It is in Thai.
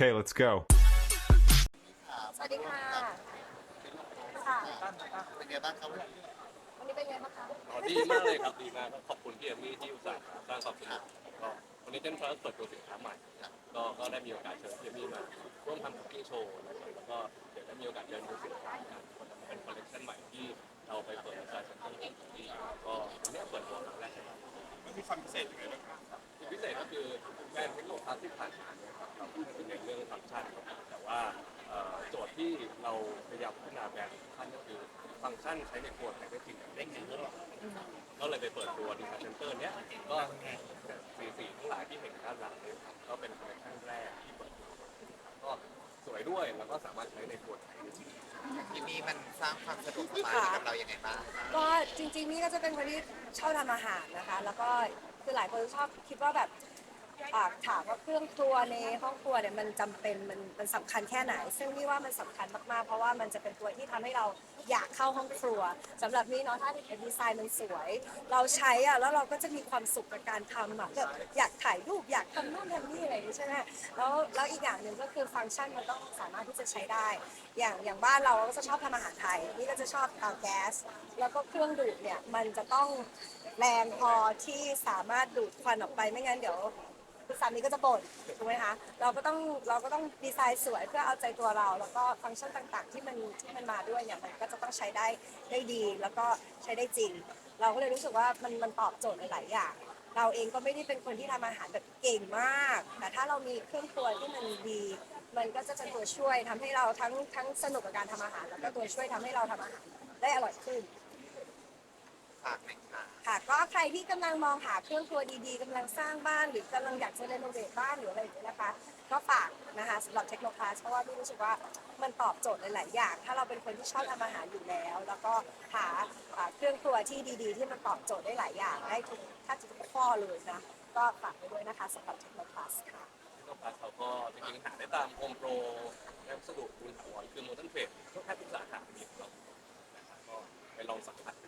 Okay, let's go. สวัสดีค่ะ ค่ะ เป็นไงบ้างครับวันนี้เป็นไงบ้างคะ อ๋อดีมากเลยครับดีมากก็ขอบคุณพี่เอมมี่ที่อุตส่าห์สร้างความสนุกก็วันนี้เจนทรัสเปิดตัวสินค้าใหม่ก็ก็ได้มีโอกาสเชิญพี่เอมมี่มาร่วมทำคุกกิ้งโชว์นะครับแล้วก็เดี๋ยวได้มีโอกาสเดินดูสินค้ากันเป็นคอลเลคชันใหม่ที่เราไปเปิดในการเซ็นทรัลที่ก็อันนี้เปิดตัวครั้งแรกนะครับมันมีความพิเศษยังไงบ้างครับ เราพยายามพัฒนาแบรนด์ทุกขั้นก็คือฟังก์ชันใช้ในครัวแต่ได้จริงอย่างได้จริงก็เลยไปเปิดตัวดีไซน์เซ็นเตอร์เนี้ยก็สีสีทั้งหลายที่เห็นด้านหลังเนี่ยครับก็เป็นคอลเลคชันแรกที่เปิดตัวก็สวยด้วยแล้วก็สามารถใช้ในครัวไทยได้จริง ที่นี่มันสร้างความสะดวกสบายให้กับเรายังไงบ้างก็จริงๆนี่ก็จะเป็นคนที่ชอบทำอาหารนะคะ แล้วก็คือหลายคนชอบคิดว่าแบบ อ่าถามว่าเครื่องครัวในห้องครัวเนี่ยมันจำเป็นมันมันสำคัญแค่ไหน ซึ่งนี่ว่ามันสำคัญมากๆ เพราะว่ามันจะเป็นตัวที่ทำให้เราอยากเข้าห้องครัวสำหรับนี่เนาะถ้าดีไซน์มันสวย เราใช้อะแล้วเราก็จะมีความสุขกับการทำอะแบบอยากถ่ายรูปอยากทำนู่นทำนี่อะไรอย่างนี้ใช่ไหมแล้วแล้วอีกอย่างหนึ่งก็คือฟังก์ชันมันต้องสามารถที่จะใช้ได้ อย่างอย่างบ้านเราก็จะชอบทำอาหารไทยนี่ก็จะชอบเตาแก๊ส แล้วก็เครื่องดูดเนี่ยมันจะต้องแรงพอที่สามารถดูดควันออกไปไม่งั้นเดี๋ยว สามีก็จะบ่นถูกไหมคะเราก็ต้องเราก็ต้องดีไซน์สวยเพื่อเอาใจตัวเรา แล้วก็ฟังก์ชันต่างๆ ที่มันที่มันมาด้วยเนี่ยมันก็จะต้องใช้ได้ได้ดี แล้วก็ใช้ได้จริง เราก็เลยรู้สึกว่ามันมันตอบโจทย์หลายๆอย่าง เราเองก็ไม่ได้เป็นคนที่ทำอาหารแบบเก่งมาก แต่ถ้าเรามีเครื่องครัวที่มันดี มันก็จะเป็นตัวช่วยทำให้เราทั้งทั้งสนุกกับการทำอาหาร แล้วก็ตัวช่วยทำให้เราทำอาหารได้อร่อยขึ้น ฝากหน่อย ค่ะ ก็ใครที่กำลังมองหาเครื่องครัวดีๆกำลังสร้างบ้านหรือกำลังอยากจะเรโนเวทบ้านหรืออะไรอย่างเงี้ยนะคะ ก็ฝากนะคะสำหรับเทคโนคลาสเพราะว่าพี่รู้สึกว่ามันตอบโจทย์หลายๆอย่าง ถ้าเราเป็นคนที่ชอบทำอาหารอยู่แล้ว แล้วก็หาอ่าเครื่องครัวที่ดีๆ ที่มันตอบโจทย์ได้หลายอย่างได้ทุกถ้าจะทุกข้อเลยนะก็ฝากไว้ด้วยนะคะสำหรับเทคโนคลาสค่ะ ก็พาเขาก็จริงๆหาได้ตามโฮมโปรและสะดวกคุณถาวรคือโมเดิร์นเทรดทุกแทบทุกสาขามีของเรานะครับก็ไปลองสัมผัสไปลองเทส